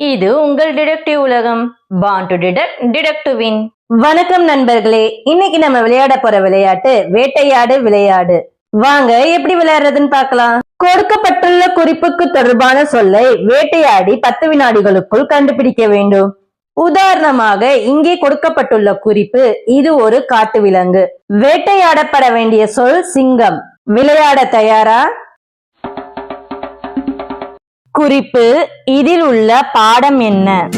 இது உங்கள் டிடெக்டிவ் உலகம். Born to detect detect win வணக்கம் நண்பர்களே. இன்னைக்கு நம்ம விளையாட போற விளையாட்டு வேட்டையாடு விளையாடு. வாங்க எப்படி விளையாடுறதுன்னு பார்க்கலாம். கொடுக்கப்பட்டுள்ள குறிப்புக்கு தொடர்பான சொல்லை வேட்டையாடி பத்து வினாடிகளுக்குள் கண்டுபிடிக்க வேண்டும். உதாரணமாக இங்கே கொடுக்கப்பட்டுள்ள குறிப்பு இது ஒரு காட்டு விலங்கு. வேட்டையாடப்பட வேண்டிய சொல் சிங்கம். விளையாட தயாரா? குறிப்பு இதில் உள்ள பாடம் என்ன?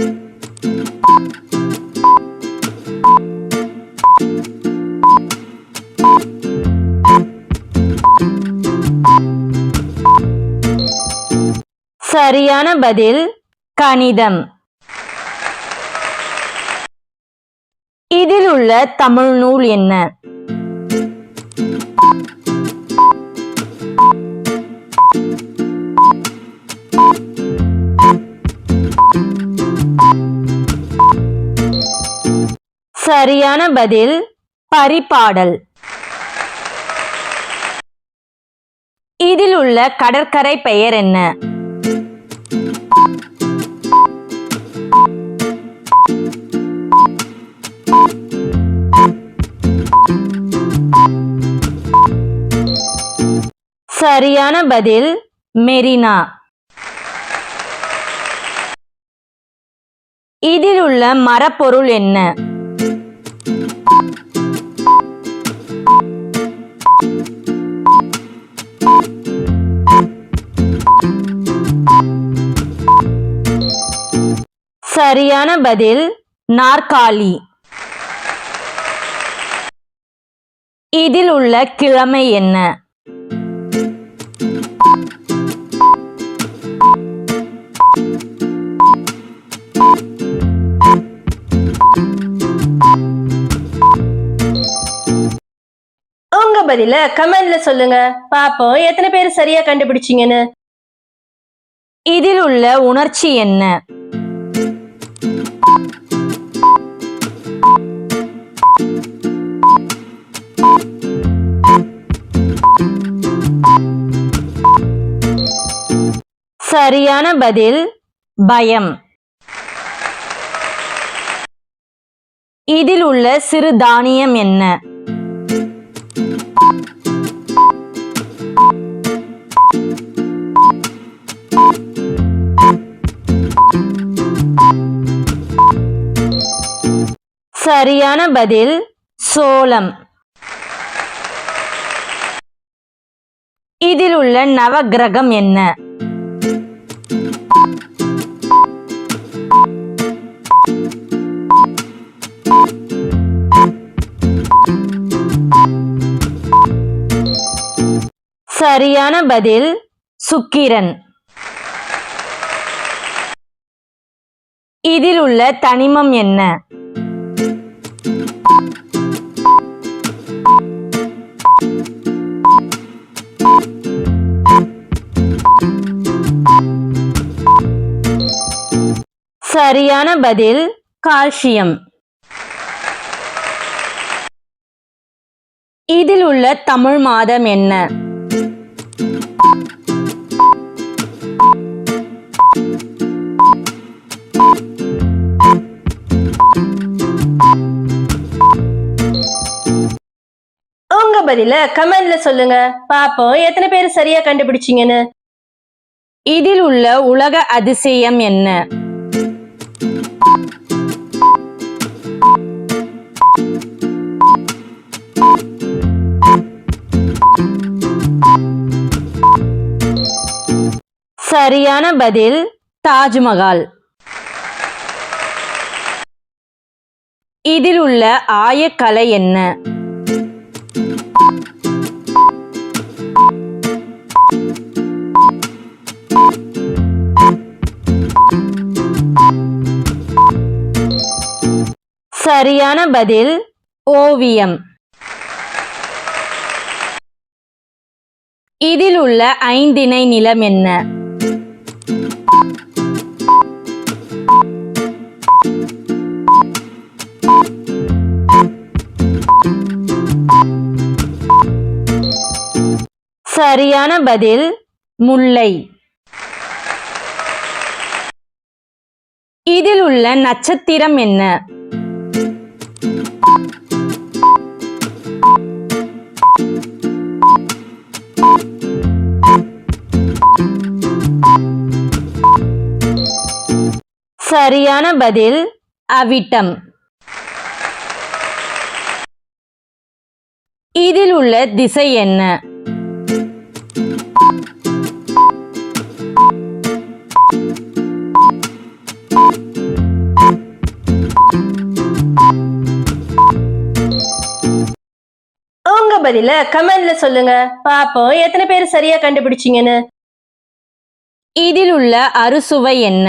சரியான பதில் கணிதம். இதில் உள்ள தமிழ் நூல் என்ன? சரியான பதில் பரிபாடல். இதில் உள்ள கடற்கரை பெயர் என்ன? சரியான பதில் மெரினா. இதில் உள்ள மரப்பொருள் என்ன? சரியான பதில் நாற்காலி. இதில் உள்ள கிழமை என்ன? உங்க பதில கமெண்ட்ல சொல்லுங்க. பாப்போம் எத்தனை பேர் சரியா கண்டுபிடிச்சீங்கன்னு. இதில் உள்ள உணர்ச்சி என்ன? சரியான பதில் பயம். இதில் உள்ள சிறு தானியம் என்ன? சரியான பதில் சோளம். இதில் உள்ள நவக்கிரகம் என்ன? சரியான பதில் சுக்கிரன். இதில் உள்ள தனிமம் என்ன? சரியான பதில் கால்சியம். இதில் உள்ள தமிழ் மாதம் என்ன? பதில கமெண்ட்ல சொல்லுங்க. பாப்போம் எத்தனை பேர் சரியா கண்டுபிடிச்சீங்கன்னு. இதில் உள்ள உலக அதிசயம் என்ன? சரியான பதில் தாஜ்மஹால். இதில் உள்ள ஆயக்கலை என்ன? சரியான பதில் ஓவியம். இதில் உள்ள ஐந்திணை நிலம் என்ன? சரியான பதில் முல்லை. இதில் உள்ள நட்சத்திரம் என்ன? சரியான பதில் அவிட்டம். இதில் உள்ள திசை என்ன? உங்க பதில கமெண்ட்ல சொல்லுங்க. பாப்போம் எத்தனை பேர் சரியா கண்டுபிடிச்சீங்கன்னு. இதில் உள்ள அறுசுவை என்ன?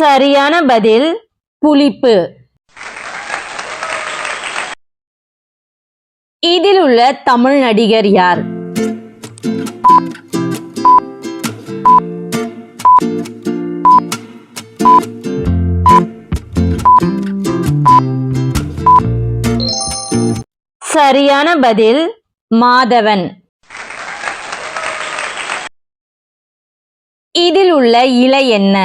சரியான பதில் புளிப்பு. இதில் உள்ள தமிழ் நடிகர் யார்? சரியான பதில் மாதவன். இதில் உள்ள இலை என்ன?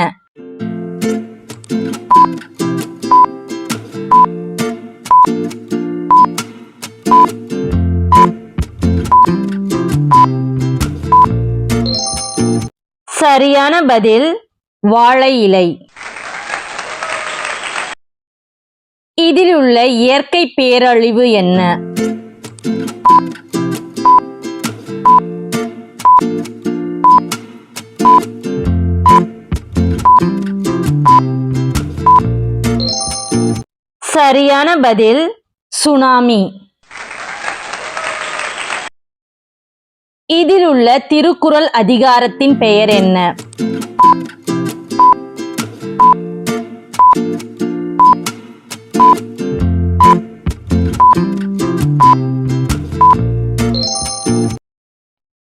சரியான பதில் வாழை இலை. இதில் உள்ள இயற்கை பேரழிவு என்ன? சரியான பதில் சுனாமி. இதில் உள்ள திருக்குறள் அதிகாரத்தின் பெயர் என்ன?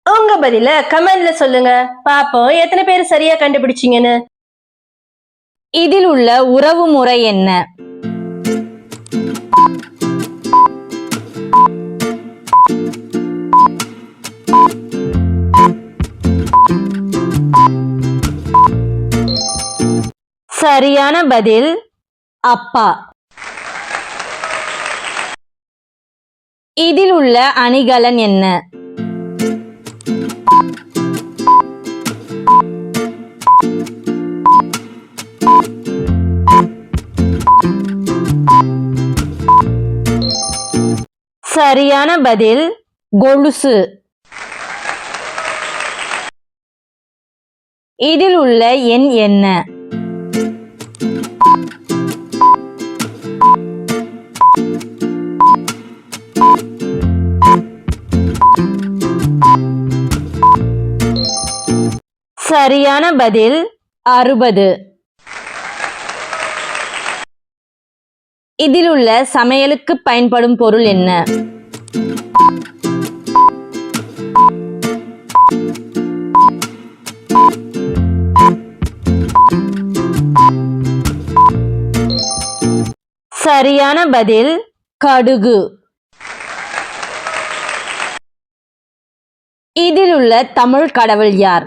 உங்க பதில கமெண்ட்ல சொல்லுங்க. பாப்போம் எத்தனை பேர் சரியா கண்டுபிடிச்சீங்கன்னு. இதில் உள்ள உறவு முறை என்ன? சரியான பதில் அப்பா. இதில் உள்ள அணிகலன் என்ன? சரியான பதில் கொலுசு. இதில் உள்ள எண் என்ன? சரியான பதில் அறுபது. இதில் உள்ள சமையலுக்கு பயன்படும் பொருள் என்ன? சரியான பதில் கடுகு. இதில் உள்ள தமிழ் கடவுள் யார்?